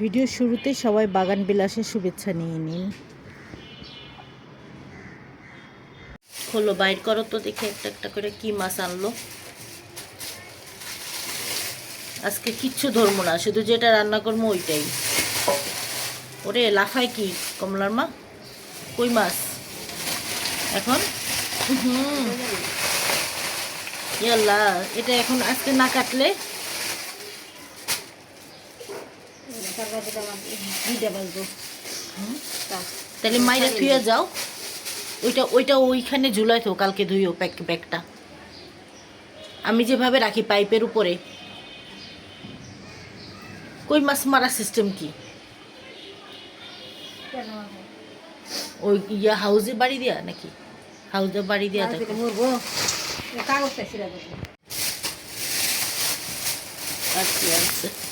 Video শুরুতে সবাই বাগান বিলাসের শুভেচ্ছা নিয়ে নিন। হলো, বাইর করো তো দেখে একটা একটা করে কি মাছ আনলো। আজকে কিচ্ছু ধরবো না, শুধু যেটা রান্না করব ওইটাই। ওরে, লাফায় কি কমলার মা? কই মাছ? এখন? হুম। এটা এখন আজকে না কাটলে তাহলে মাইরা থুয়ে যাও। ওইটা ওইটা ওইখানে ঝুলাই তো কালকে ধুইও প্যাক ব্যাগটা। আমি যেভাবে রাখি পাইপের উপরে। কই মাছ মারা সিস্টেম কি? ওই ইয়া হাউজে বাড়ি দেয়া নাকি? হাউজে বাড়ি দেয়া দেখো। আচ্ছা আচ্ছা।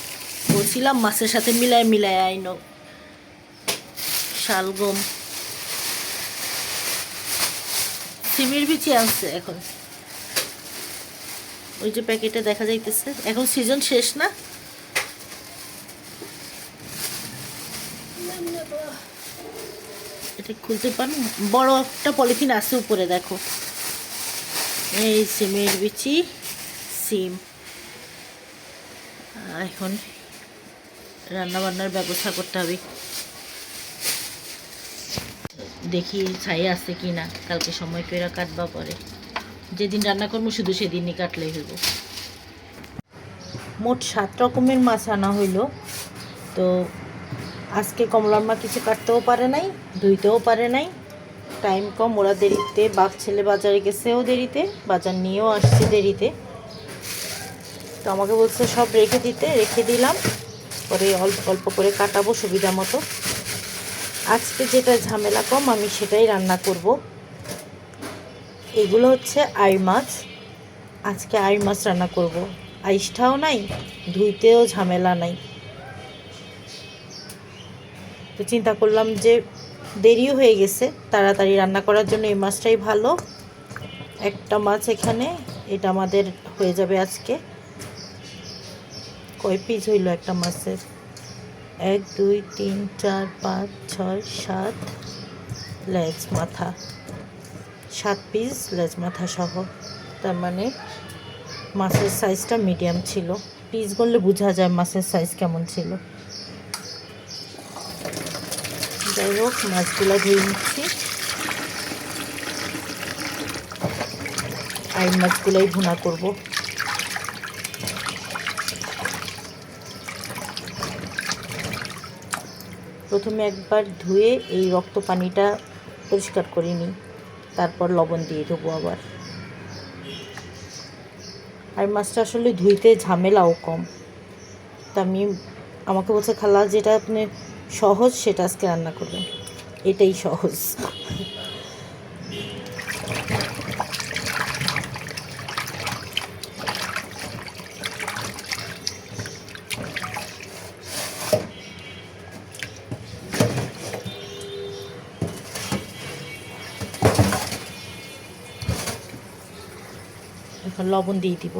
বলছিলাম মাছের সাথে মিলায় মিলায় আইনো শালগম সিমির বিচি আনছে এখন। ওই যে প্যাকেটে দেখা যাইতেছে। এখন সিজন শেষ না? এটা খুলতে পারো? বড় একটা পলিথিন আছে উপরে, দেখো। এই সিমের বিচি, সিম। এখন রান্না বান্নার ব্যবস্থা করতে হবে। দেখি ছাই আছে কি না কালকে সময় করে কাটবা পরে। যেদিন রান্না করব শুধু সেদিনই কাটলেই হইব। মোট সাত রকমের মাছ আনা হইল। তো আজকে কমলার মা কিছু কাটতেও পারে নাই, ধুইতেও পারে নাই। টাইম কম, ওরা দেরিতে, বাপ ছেলে বাজারে গেছেও দেরিতে, বাজার নিয়েও আসছে দেরিতে। তো আমাকে বলছে সব রেখে দিতে, রেখে দিলাম। পরে অল্প অল্প করে কাটাবো সুবিধা মতো। আজকে যেটা ঝামেলা কম, আমি সেটাই রান্না করব। এগুলো হচ্ছে আই মাছ। আজকে আই মাছ রান্না করব। আইসটাও নাই, ধুইতেও ঝামেলা নাই। তো চিন্তা করলাম যে দেরিও হয়ে গেছে, তাড়াতাড়ি রান্না করার জন্য এই মাছটাই ভালো। একটা মাছ এখানে, এটা আমাদের হয়ে যাবে আজকে। কয় পিস হইল একটা মাছের? এক, দুই, তিন, চার, পাঁচ, ছয়, সাত, লেজ মাথা। সাত পিস লেজ মাথা সহ। তার মানে মাছের সাইজটা মিডিয়াম ছিল। পিস করলে বোঝা যায় মাছের সাইজ কেমন ছিল। যাই হোক, মাছগুলো ধুয়ে নিচ্ছি। আর মাছগুলোই ভুনা করব। প্রথমে একবার ধুয়ে এই রক্ত পানিটা পরিষ্কার করে নিই। তারপর লবণ দিয়ে দেবো আবার। আর মাছটা আসলে ধুইতে ঝামেলাও কম। তা আমি, আমাকে বলছে খালা, যেটা আপনি সহজ সেটা আজকে রান্না করবেন। এটাই সহজ এখন লবণ দিয়ে দিব।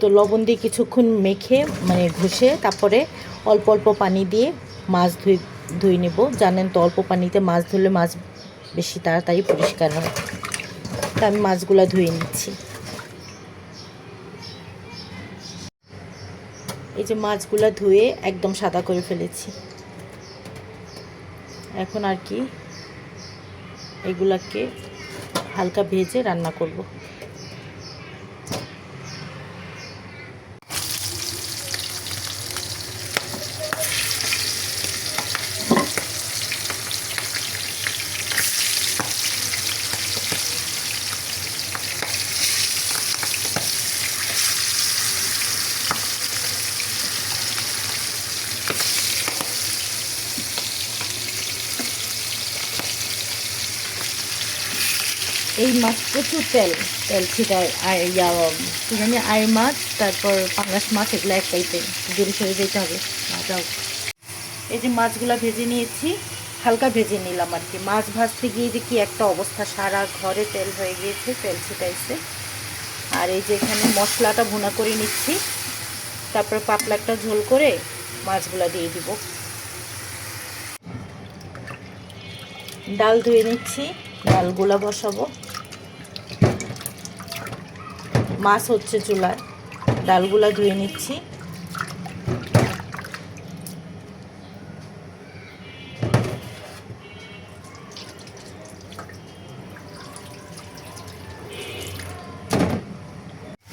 তো লবণ দিয়ে কিছুক্ষণ মেখে মানে ঘষে, তারপরে অল্প অল্প পানি দিয়ে মাছ ধুই ধুই নেব। জানেন তো, অল্প পানিতে মাছ ধুলে মাছ বেশি তাড়াতাড়ি পরিষ্কার হয়। তা আমি মাছগুলো ধুয়ে নিচ্ছি। এই যে মাছগুলো ধুয়ে একদম সাদা করে ফেলেছি। এখন আর কি এগুলাকে হালকা ভেজে রান্না করব। প্রচুর তেল তেল ছিটায় ইয়া আই মাছ, তারপর পাঙ্গাস মাছ, এগুলো এক টাইপের দূরে সরে যেতে হবে যাও। এই যে মাছগুলো ভেজে নিয়েছি, হালকা ভেজে নিলাম আর কি। মাছ ভাজতে গিয়ে যে কি একটা অবস্থা, সারা ঘরে তেল হয়ে গিয়েছে, তেল ছিটাইছে। আর এই যে এখানে মশলাটা ভুনা করে নিচ্ছি, তারপর একটা ঝোল করে মাছগুলো দিয়ে দিব। ডাল ধুয়ে নিচ্ছি, ডালগুলা বসাবো। মাছ হচ্ছে চুলায়। ডালগুলা ধুয়ে নিচ্ছি।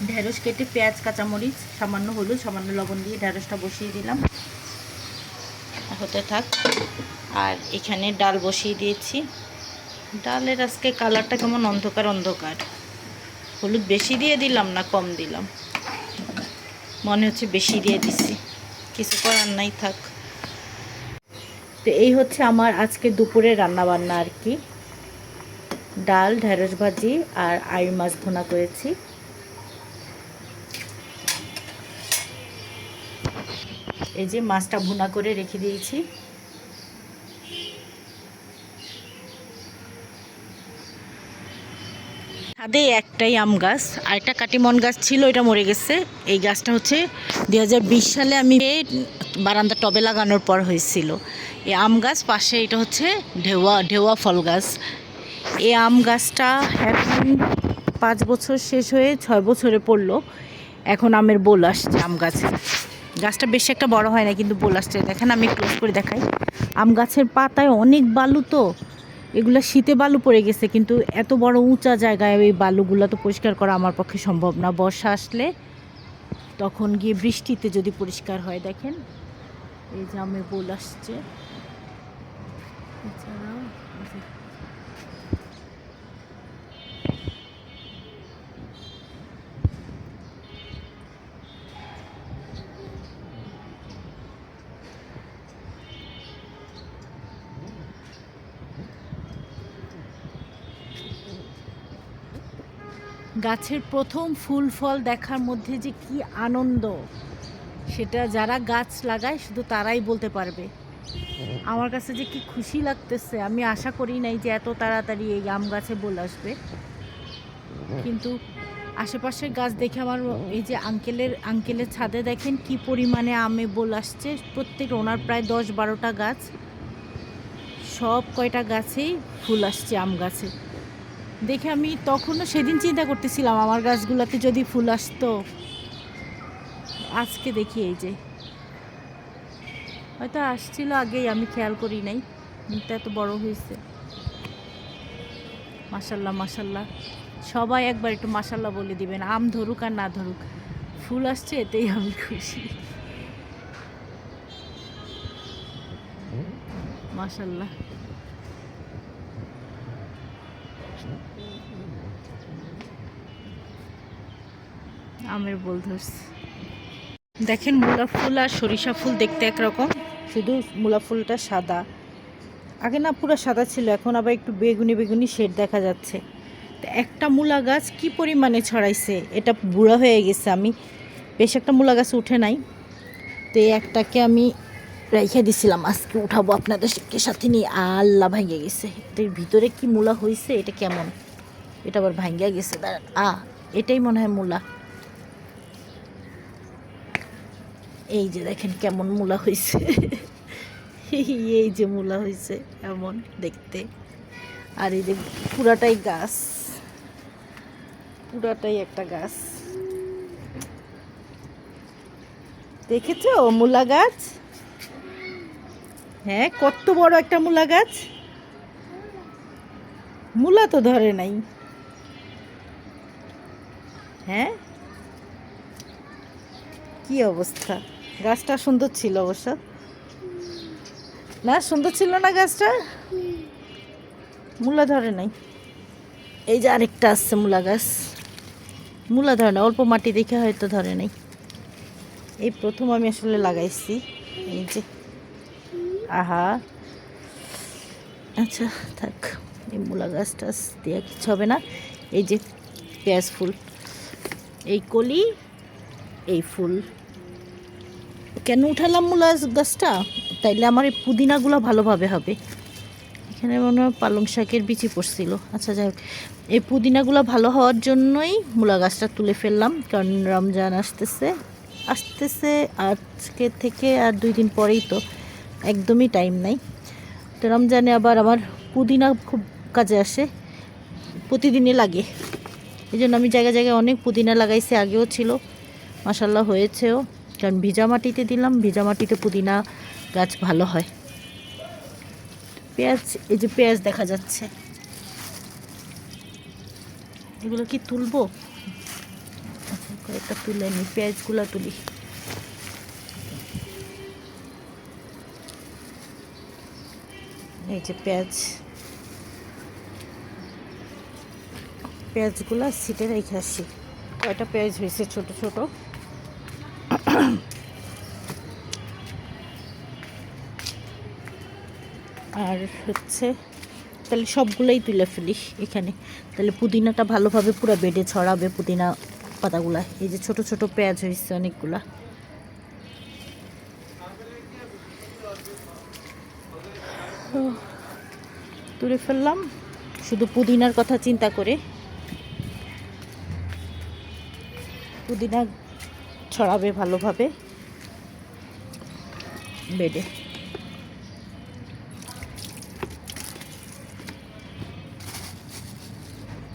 ঢেঁড়স কেটে পেঁয়াজ, কাঁচামরিচ, সামান্য হলুদ, সামান্য লবণ দিয়ে ঢেঁড়সটা বসিয়ে দিলাম। হতে থাক। আর এখানে ডাল বসিয়ে দিয়েছি। ডালের আজকে কালারটা কেমন? অন্ধকার অন্ধকার। হলুদ বেশি দিয়ে দিলাম না কম দিলাম? মনে হচ্ছে বেশি দিয়ে দিছি। কিছু করার নাই থাক। তো এই হচ্ছে আমার আজকে দুপুরে রান্না বান্না আর কি। ডাল, ঢেঁড়স ভাজি আর আই মাছ ভুনা করেছি। এই যে মাছটা ভুনা করে রেখে দিয়েছি। ছাদে একটাই আম গাছ আর একটা কাটিমন গাছ ছিল এটা মরে গেছে। এই গাছটা হচ্ছে দু হাজার বিশ সালে আমি বারান্দা টবে লাগানোর পর হয়েছিল। এই আম গাছ পাশে এটা হচ্ছে ঢেওয়া ঢেউয়া ফল গাছ। এই আম গাছটা এখন পাঁচ বছর শেষ হয়ে ছয় বছরে পড়ল। এখন আমের বোল আসছে আম গাছে। গাছটা বেশি একটা বড় হয় না কিন্তু বোল আসছে। দেখেন, আমি ক্লোজ করে দেখাই। আম গাছের পাতায় অনেক বালু তো। এগুলো শীতে বালু পড়ে গেছে, কিন্তু এত বড় উঁচা জায়গায় এই বালুগুলো তো পরিষ্কার করা আমার পক্ষে সম্ভব না। বর্ষা আসলে তখন গিয়ে বৃষ্টিতে যদি পরিষ্কার হয়, দেখেন, এই যে আমি বোল আসছে। গাছের প্রথম ফুল ফল দেখার মধ্যে যে কি আনন্দ। সেটা যারা গাছ লাগায়, শুধু তারাই বলতে পারবে। আমার কাছে যে কি খুশি লাগতেছে, আমি আশা করি নাই যে এত তাড়াতাড়ি এই আম গাছে বলে আসবে। কিন্তু আশেপাশের গাছ দেখে আমার এই যে আঙ্কেলের আঙ্কেলের ছাদে দেখেন কি পরিমাণে আমে বল আসছে। প্রত্যেক ওনার প্রায় দশ বারোটা গাছ, সব কয়টা গাছেই ফুল আসছে আম গাছে। দেখে আমি তখনও সেদিন চিন্তা করতেছিলাম, আমার গাছগুলোতে যদি ফুল আসতো। আজকে দেখি এই যে। হয়তো আসছিল আগেই, আমি খেয়াল করি নাই। কিন্তু এত বড় হয়েছে। মাসাল্লাহ মাসাল্লাহ সবাই একবার একটু মাসাল্লাহ বলে দিবেন, আম ধরুক আর না ধরুক। ফুল আসছে, এতেই আমি খুশি। মাসাল্লাহ আমের বোল ধরছে। দেখেন মূলা ফুল আর সরিষা ফুল দেখতে একরকম। শুধু মূলা ফুলটা সাদা। আগে না পুরো সাদা ছিল, এখন আবার একটু বেগুনি বেগুনি শেড দেখা যাচ্ছে। তো একটা মূলা গাছ কি পরিমাণে ছড়াইছে, এটা বুড়া হয়ে গেছে আমি। বেশ একটা মূলা গাছ উঠে নাই। তো এই একটাকে আমি রেখে দিছিলাম, আজকে উঠাবো আপনাদেরকে সাথে নিয়ে আল্লাহ ভাঙে গেছে। এর ভিতরে কি মূলা হয়েছে এটা কেমন? এটা আবার ভাঙ্গা গেছে আ, এটাই মনে হয় মূলা। এই যে দেখেন কেমন মূলা হয়েছে এই যে মূলা হয়েছে এমন দেখতে। আর এই যে পুরাটাই গাছ। পুরাটাই একটা গাছ। দেখেছ মূলা গাছ? হ্যাঁ কত বড় একটা মূলা গাছ। মূলা তো ধরে নাই। হ্যাঁ? কি অবস্থা? গাছটা সুন্দর ছিল অবশ্য। না, সুন্দর ছিল না গাছটা? মূলা ধরে নাই। এই যে আরেকটা আসছে মূলা গাছ। মূলা ধরে না অল্প মাটি দেখে হয়তো ধরে নাই। এই প্রথম আমি আসলে লাগাইছি। এই যে। আহা। আচ্ছা থাক। এই মূলা গাছ টাছ দিয়ে কিছু হবে না। এই যে পেঁয়াজ ফুল। এই কলি, এই ফুল। কেন উঠালাম মূলা গাছটা? তাইলে আমার এই পুদিনাগুলো ভালোভাবে হবে। এখানে মনে হয় পালং শাকের বিচি পড়ছিল। আচ্ছা যাই হোক। এই পুদিনাগুলো ভালো হওয়ার জন্যই মূলা গাছটা তুলে ফেললাম, কারণ রমজান আসতেছে। আসতেছে আজকে থেকে আর দুই দিন পরেই তো একদমই টাইম নাই। তো রমজানে আবার আমার পুদিনা খুব কাজে আসে, প্রতিদিনই লাগে। এই জন্য আমি জায়গায় জায়গায় অনেক পুদিনা লাগাইছি, আগেও ছিল মাসাল্লাহ হয়েছেও। কারণ ভিজা মাটিতে দিলাম, ভিজা মাটিতে পুদিনা গাছ ভালো হয়। পেঁয়াজ, এই যে পেঁয়াজ দেখা যাচ্ছে। এগুলো কি তুলবো? আচ্ছা কয়েকটা তুলে নিই পেঁয়াজগুলো তুলি। এই যে পেঁয়াজ। পেঁয়াজগুলো সিটে রেখে আসি। কয়টা পেঁয়াজ হয়েছে? ছোট ছোট। আর হচ্ছে, তাহলে সবগুলোই তুলে ফেলি এখানে। তাহলে পুদিনাটা ভালোভাবে পুরো বেডে ছড়াবে পুদিনা পাতাগুলা। এই যে ছোট ছোট পেঁয়াজ হয়েছে অনেকগুলা। তুলে ফেললাম। শুধু পুদিনার কথা চিন্তা করে। পুদিনা ছড়াবে ভালোভাবে। বেডে।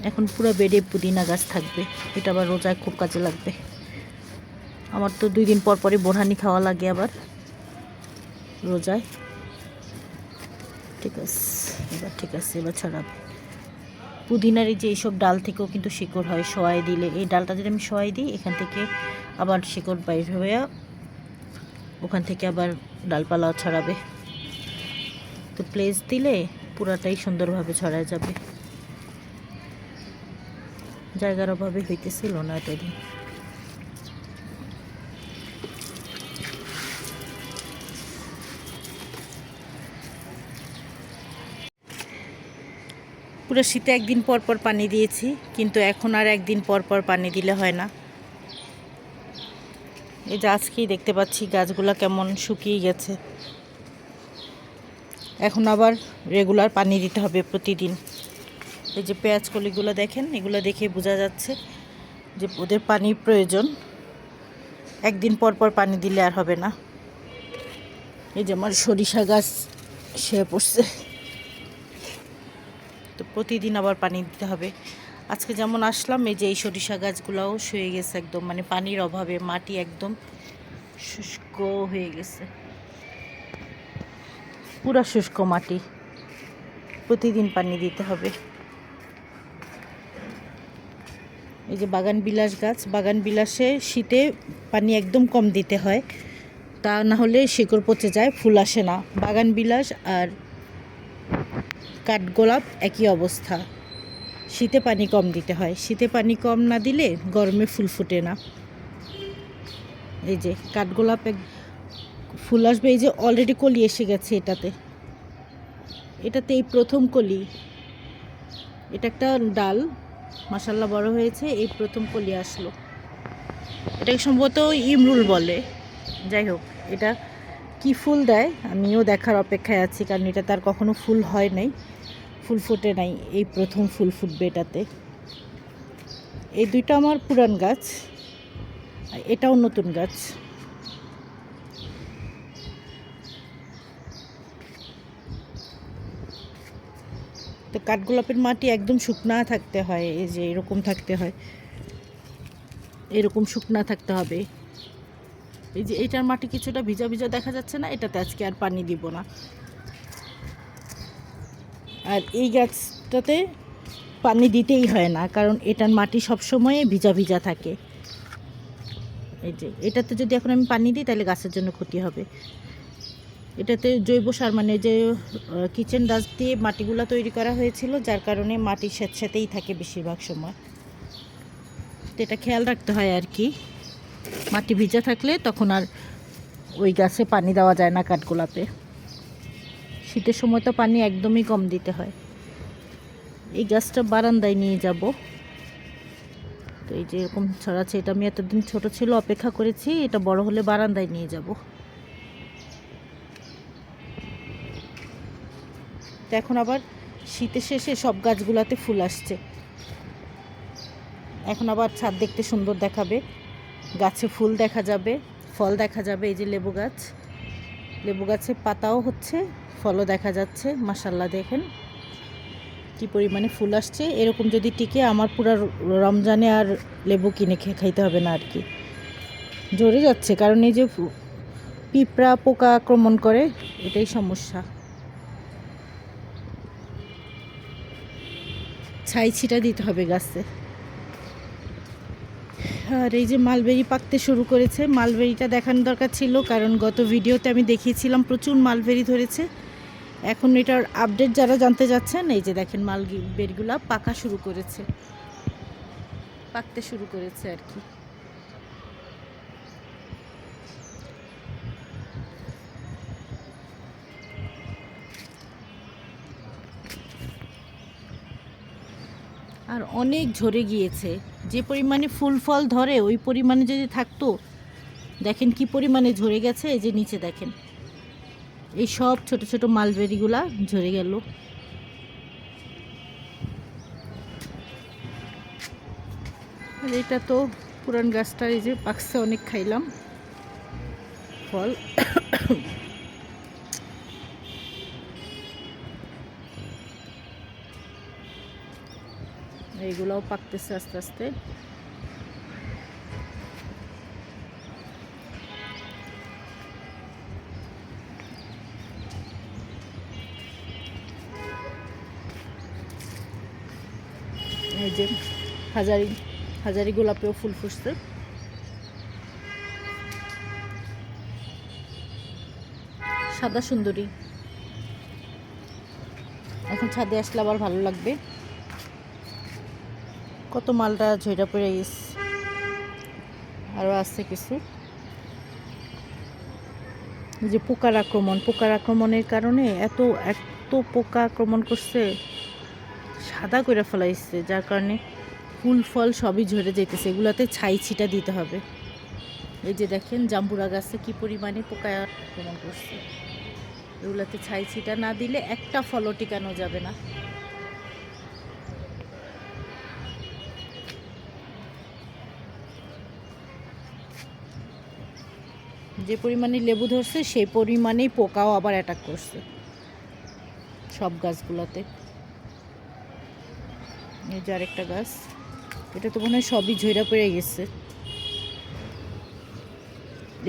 এখন পুরো বেডে পুদিনা গাছ থাকবে। এটা আবার রোজায় খুব কাজে লাগবে। আমার তো দুই দিন পর পরে বোরহানি খাওয়া লাগে আবার। রোজায়। ঠিক আছে, এবার ঠিক আছে, এবার ছড়াবে। পুদিনার এই যে এইসব ডাল থেকেও কিন্তু শিকড় হয়, সোয়াই দিলে। এই ডালটা যদি আমি সোয়াই দিই, এখান থেকে আবার শিকড় বাইর হয়ে ওখান থেকে আবার ডালপালাও ছড়াবে। তো প্লেস দিলে পুরাটাই সুন্দরভাবে ছড়ায় যাবে। জায়গার অভাবে হইতেছিল না এতদিন পুরো শীতে একদিন পর পর পানি দিয়েছি, কিন্তু এখন আর একদিন পর পর পানি দিলে হয় না। এই যে আজকেই দেখতে পাচ্ছি গাছগুলো কেমন শুকিয়ে গেছে। এখন আবার রেগুলার পানি দিতে হবে প্রতিদিন। এই যে পেঁয়াজ কলিগুলো দেখেন, এগুলো দেখে বোঝা যাচ্ছে যে ওদের পানির প্রয়োজন। একদিন পর পর পানি দিলে আর হবে না। এই যে আমার সরিষা গাছ সে পড়ছে। তো প্রতিদিন আবার পানি দিতে হবে। আজকে যেমন আসলাম, এই যে এই সরিষা গাছগুলোও শুয়ে গেছে একদম মানে পানির অভাবে মাটি একদম শুষ্ক হয়ে গেছে। পুরা শুষ্ক মাটি। প্রতিদিন পানি দিতে হবে। এই যে বাগান বিলাস গাছ, বাগান বিলাসে শীতে পানি একদম কম দিতে হয়। তা না হলে শিকড় পচে যায়, ফুল আসে না। বাগান বিলাস আর কাঠগোলাপ একই অবস্থা। শীতে পানি কম দিতে হয়। শীতে পানি কম না দিলে গরমে ফুল ফুটে না। এই যে কাঠগোলাপ এক ফুল আসবে, এই যে অলরেডি কলি এসে গেছে এটাতে। এটাতে এই প্রথম কলি। এটা একটা ডাল মাসাল্লাহ বড় হয়েছে, এই প্রথম কলি আসলো। এটাকে সম্ভবত ইমরুল বলে। যাই হোক, এটা কি ফুল দেয়, আমিও দেখার অপেক্ষায় আছি, কারণ এটা তার কখনো ফুল হয় নাই। ফুল ফোটে নাই এই প্রথম ফুল ফুটবে এটাতে। এই দুইটা আমার পুরান গাছ এটাও নতুন গাছ। তো কাঠগোলাপের মাটি একদম শুকনা থাকতে হয়, এই যে এরকম থাকতে হয়। এরকম শুকনা থাকতে হবে। এই যে এটার মাটি কিছুটা ভিজা ভিজা দেখা যাচ্ছে না, এটাতে আজকে আর পানি দিব না। আর এই গাছটাতে পানি দিতেই হয় না, কারণ এটার মাটি সবসময় ভিজা ভিজা থাকে। এই যে, এটাতে যদি এখন আমি পানি দিই, তাহলে গাছের জন্য ক্ষতি হবে। এটাতে জৈব সার মানে যে কিচেন ডাস্ট দিয়ে মাটিগুলো তৈরি করা হয়েছিল, যার কারণে মাটি স্যাঁতস্যাঁতেই থাকে বেশিরভাগ সময়। তো এটা খেয়াল রাখতে হয় আর কি। মাটি ভিজা থাকলে তখন আর ওই গাছে পানি দেওয়া যায় না কাঠগোলাপে। শীতের সময় তো পানি একদমই কম দিতে হয়। এই গাছটা বারান্দায় নিয়ে যাব। তো এই যে এরকম ছড়াচ্ছে এটা আমি এতদিন ছোট ছিল, অপেক্ষা করেছি, এটা বড় হলে বারান্দায় নিয়ে যাব। তো এখন আবার শীতের শেষে সব গাছগুলাতে ফুল আসছে। এখন আবার ছাদ দেখতে সুন্দর দেখাবে। গাছে ফুল দেখা যাবে, ফল দেখা যাবে, এই যে লেবু গাছ। লেবু গাছে পাতাও হচ্ছে। ফলও দেখা যাচ্ছে মাসাল্লাহ দেখেন। কি পরিমাণে ফুল আসছে। এরকম যদি টিকে, আমার পুরো রমজানে আর লেবু কিনে খেয়ে খাইতে হবে না আর কি ঝরে যাচ্ছে, কারণ এই যে পিঁপড়া, পোকা আক্রমণ করে, এটাই সমস্যা। ছাই ছিটা দিতে হবে গাছে। আর এই যে মালবেরি পাকতে শুরু করেছে, মালবেরিটা দেখানো দরকার ছিল, কারণ গত ভিডিওতে আমি দেখিয়েছিলাম প্রচুর মালবেরি ধরেছে। এখন এটার আপডেট যারা জানতে যাচ্ছেন, এই যে দেখেন মালবেরিগুলা পাকা শুরু করেছে। পাকতে শুরু করেছে আর কি। আর অনেক ঝরে গিয়েছে। যে পরিমাণে ফুল ফল ধরে, ওই পরিমাণে যদি থাকতো, দেখেন কি পরিমাণে ঝরে গেছে, এই যে নিচে দেখেন। এই সব ছোট ছোট মালবেরিগুলা ঝরে গেল। আর এটা তো পুরান গাছটা, এই যে পাকসে অনেক খাইলাম। ফল। এইগুলাও পাকতেছে আস্তে আস্তে। এই যে হাজারি হাজারি গোলাপেও ফুল ফুটছে। সাদা সুন্দরী। এখন ছাদে আসলে আবার ভালো লাগবে। কত মালটা ঝইরা পড়ে গেছে। আরও আছে কিছু। যে পোকার আক্রমণ, পোকার আক্রমণের কারণে এত এত পোকা আক্রমণ করছে। সাদা করে ফেলাইছে, যার কারণে ফুল ফল সবই ঝরে যেতেছে এগুলাতে ছাই ছিটা দিতে হবে। এই যে দেখেন, জাম্বুরা গাছে কি পরিমাণে পোকা আক্রমণ করছে। এগুলোতে ছাই ছিটা না দিলে একটা ফলও টিকানো যাবে না। যে পরিমাণে লেবু ধরছে, সেই পরিমাণেই পোকাও আবার অ্যাটাক করছে। সব গাছগুলোতে। এই যে আরেকটা গাছ। এটা তো মনে হয় সবই ঝইরা পড়ে গেছে।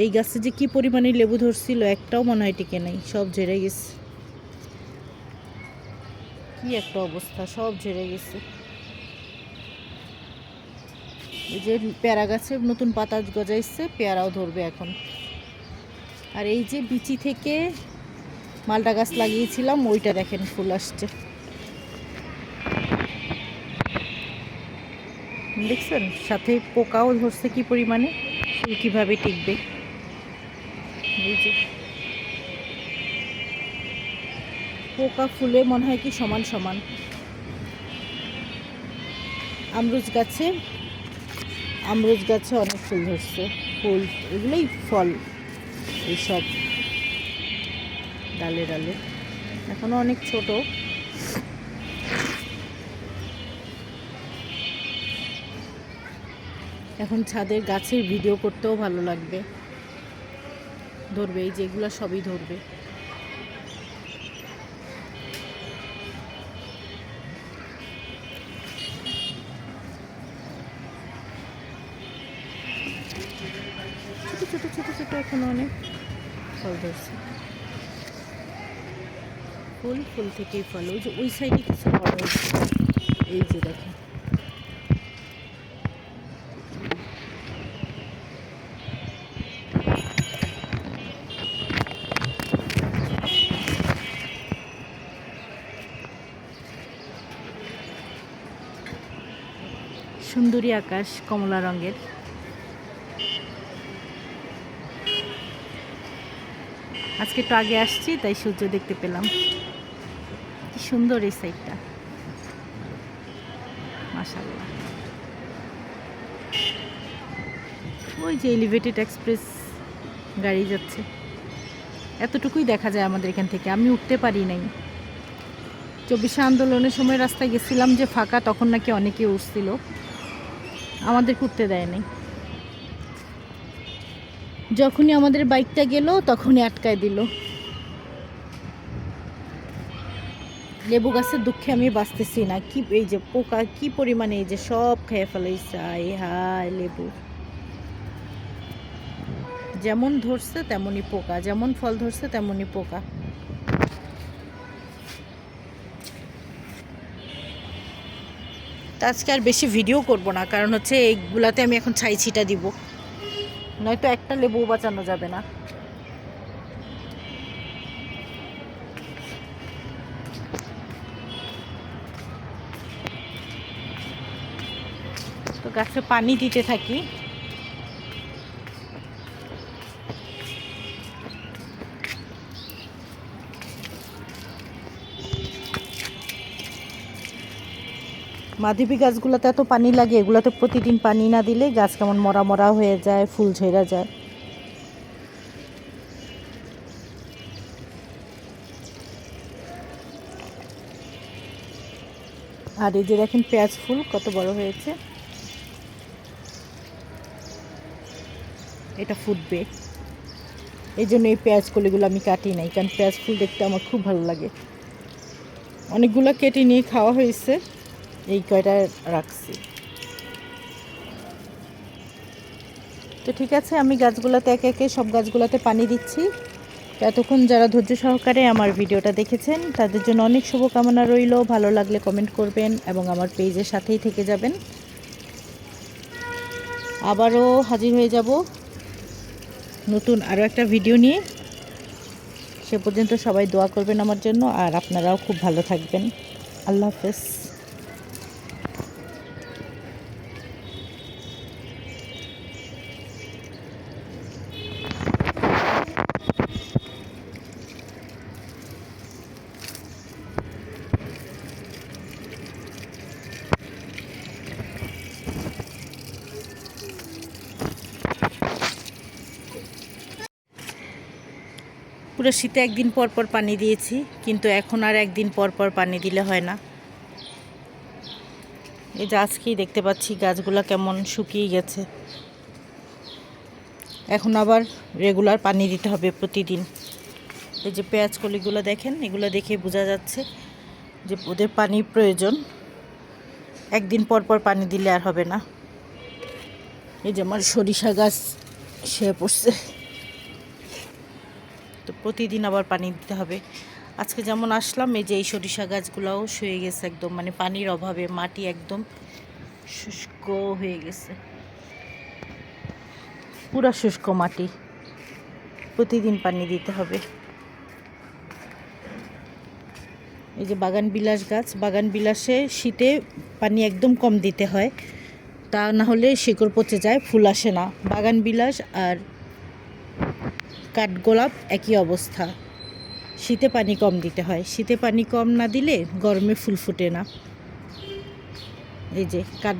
এই গাছে যে কি পরিমাণে লেবু ধরছিল, একটাও মনে হয় টিকে নাই, সব ঝরে গেছে। কি একটা অবস্থা, সব ঝরে গেছে। এই যে পেয়ারা গাছে নতুন পাতা গজাইছে, পেয়ারাও ধরবে এখন। আর এই যে বিচি থেকে মালটা গাছ লাগিয়েছিলাম, ওইটা দেখেন ফুল আসছে। দেখছেন? সাথে পোকাও ধরছে কি পরিমাণে? ফুল কীভাবে টিকবে? পোকা ফুলে মনে হয় কি সমান সমান। আমরুজ গাছে আমরুজ গাছে অনেক ফুল ধরছে। ফুল, এগুলোই ফল, এইসব। ডালে ডালে। এখনও অনেক ছোট। এখন ছাদের গাছের ভিডিও করতেও ভালো লাগবে। ধরবে, এই যেগুলো সবই ধরবে। ছোট ছোট ছোট ছোট এখন অনেক ফল ধরছে। ফুল ফুল থেকেই ফল। ওই যে, ওই সাইডে কিছু হয়েছে। এই যে দেখেন। সুন্দরী আকাশ কমলা রঙের। আজকে একটু আগে আসছি, তাই সূর্য দেখতে পেলাম। কি সুন্দর এই সাইডটা। ওই যে এলিভেটেড এক্সপ্রেস গাড়ি যাচ্ছে। এতটুকুই দেখা যায় আমাদের এখান থেকে। আমি উঠতে পারি নাই। চব্বিশে আন্দোলনের সময় রাস্তায় গেছিলাম যে ফাঁকা, তখন নাকি অনেকে উঠছিল। আমাদের উঠতে দেয় নাই। যখনই আমাদের বাইকটা গেল, তখনই আটকায় দিল। লেবু গাছের দুঃখে আমি বাঁচতেছি না। কি এই যে পোকা, কি পরিমাণে এই যে সব খেয়ে ফেলাইছে, আয় হায় লেবু। যেমন ধরছে তেমনই পোকা, যেমন ফল ধরছে তেমনই পোকা। তা আজকে আর বেশি ভিডিও করব না, কারণ হচ্ছে এইগুলাতে আমি এখন ছাই ছিটা দিব। নয়তো একটা লেবু বাঁচানো যাবে না। তো গাছে পানি দিতে থাকি। মাধবী গাছগুলোতে এত পানি লাগে, এগুলোতে প্রতিদিন পানি না দিলে গাছ কেমন মরা মরা হয়ে যায়, ফুল ঝরা যায়। আর এই যে দেখেন পেঁয়াজ ফুল, কত বড় হয়েছে। এটা ফুটবে। এই জন্য এই পেঁয়াজ কলিগুলো আমি কাটি নাই, কারণ পেঁয়াজ ফুল দেখতে আমার খুব ভালো লাগে। অনেকগুলো কেটে নিয়ে খাওয়া হয়েছে। এই কয়টা রাখছি। তো ঠিক আছে, আমি গাছগুলোতে একে একে সব গাছগুলোতে পানি দিচ্ছি। এতক্ষণ যারা ধৈর্য সহকারে আমার ভিডিওটা দেখেছেন, তাদের জন্য অনেক শুভকামনা রইল। ভালো লাগলে কমেন্ট করবেন এবং আমার পেজের সাথেই থেকে যাবেন। আবারও হাজির হয়ে যাব নতুন আরও একটা ভিডিও নিয়ে। সে পর্যন্ত সবাই দোয়া করবেন আমার জন্য, আর আপনারাও খুব ভালো থাকবেন। আল্লাহ হাফেজ। পুরো শীতে একদিন পর পর পানি দিয়েছি, কিন্তু এখন আর একদিন পর পর পানি দিলে হয় না। এই যে আজকেই দেখতে পাচ্ছি গাছগুলো কেমন শুকিয়ে গেছে। এখন আবার রেগুলার পানি দিতে হবে প্রতিদিন। এই যে পেঁয়াজ কলিগুলো দেখেন, এগুলো দেখে বোঝা যাচ্ছে যে ওদের পানির প্রয়োজন। একদিন পর পর পানি দিলে আর হবে না। এই যে আমার সরিষা গাছ, সে পড়ছে। তো প্রতিদিন আবার পানি দিতে হবে। আজকে যেমন আসলাম, এই যে এই সরিষা গাছগুলোও শুয়ে গেছে একদম মানে পানির অভাবে মাটি একদম শুষ্ক হয়ে গেছে। পুরা শুষ্ক মাটি। প্রতিদিন পানি দিতে হবে। এই যে বাগান বিলাস গাছ, বাগান বিলাসে শীতে পানি একদম কম দিতে হয়। তা না হলে শিকড় পচে যায়, ফুল আসে না। বাগান বিলাস আর কাঠগোলাপ একই অবস্থা। শীতে পানি কম দিতে হয়। শীতে পানি কম না দিলে গরমে ফুল ফুটে না। এই যে কাঠ